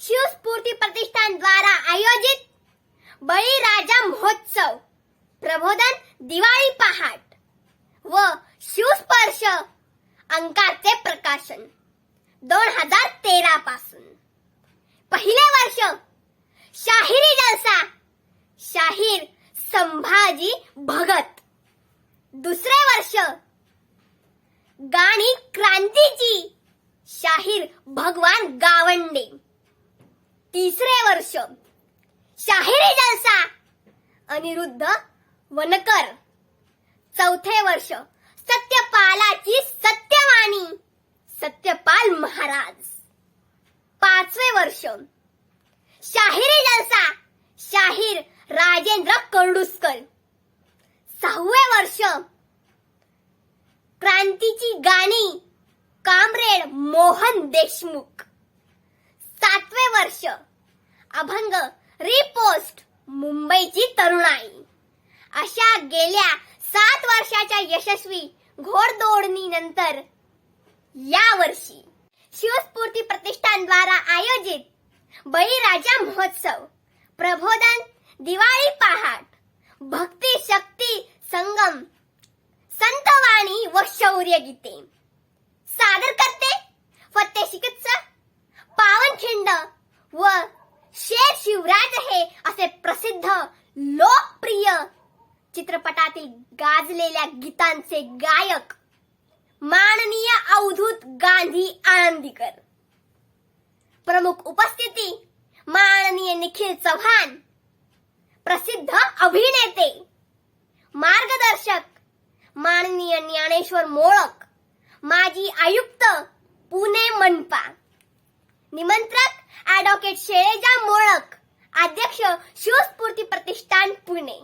शिवस्फूर्ती प्रतिष्ठान द्वारा आयोजित बळीराजा महोत्सव प्रबोधन दिवाळी पहाट व शिवस्पर्श अंकाचे प्रकाशन दोन हजार तेरा पासून. पहिले वर्ष शाहिरी जलसा शाहीर संभाजी भगत. दुसरे वर्ष गाणी क्रांतीची शाहीर भगवान तिसरे वर्ष. शाहिरी जलसा अनिरुद्ध वनकर. चौथे वर्ष सत्यपालाची सत्यवाणी सत्यपाल महाराज. पाचवे वर्ष शाहिरी जलसा शाहीर राजेंद्र कर्डुस्कर. सहावे वर्ष क्रांतीची गाणी कामरेड मोहन देशमुख. सातवे वर्ष. अभंग रिपोस्ट मुंबईची तरुणाई. अशा गेल्या सात वर्षाच्या यशस्वी घोडदौडणीनंतर या वर्षी शिवस्फूर्ती प्रतिष्ठान द्वारा आयोजित बळीराजा महोत्सव प्रबोधन दिवाळी पहाट भक्ती शक्ती संगम संतवाणी व शौर्य गीते. व शेर शिवराज हे असे प्रसिद्ध लोकप्रिय चित्रपटातील गाजलेल्या गीतांचे गायक माननीय अवधूत गांधी आनंदीकर प्रमुख उपस्थिती माननीय निखिल चव्हाण प्रसिद्ध अभिनेते मार्गदर्शक माननीय ज्ञानेश्वर मोळक माजी आयुक्त पुणे मनपा. निमंत्रक ॲडव्होकेट शैलेजा मोळक अध्यक्ष शिवस्फूर्ती प्रतिष्ठान पुणे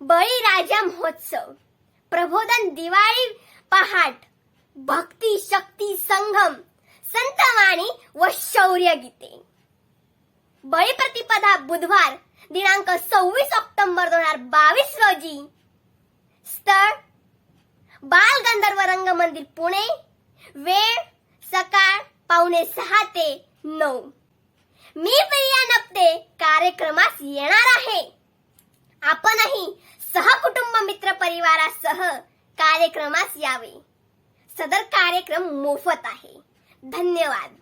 बळीराजा महोत्सव प्रबोधन दिवाळी पहाट भक्ती शक्ती संगम संतवाणी व शौर्य गीते बळी प्रतिपदा बुधवार दिनांक सव्वीस ऑक्टोबर दोन हजार बावीस रोजी स्थळ बाल गंधर्व रंगमंदिर पुणे वेळ सकाळ पावणे सहा ते नऊ मी प्रिया नपते कार्यक्रमास येणार आहे. आपणही सहकुटुंब मित्र परिवारासह कार्यक्रमास यावे. सदर कार्यक्रम मोफत आहे. धन्यवाद.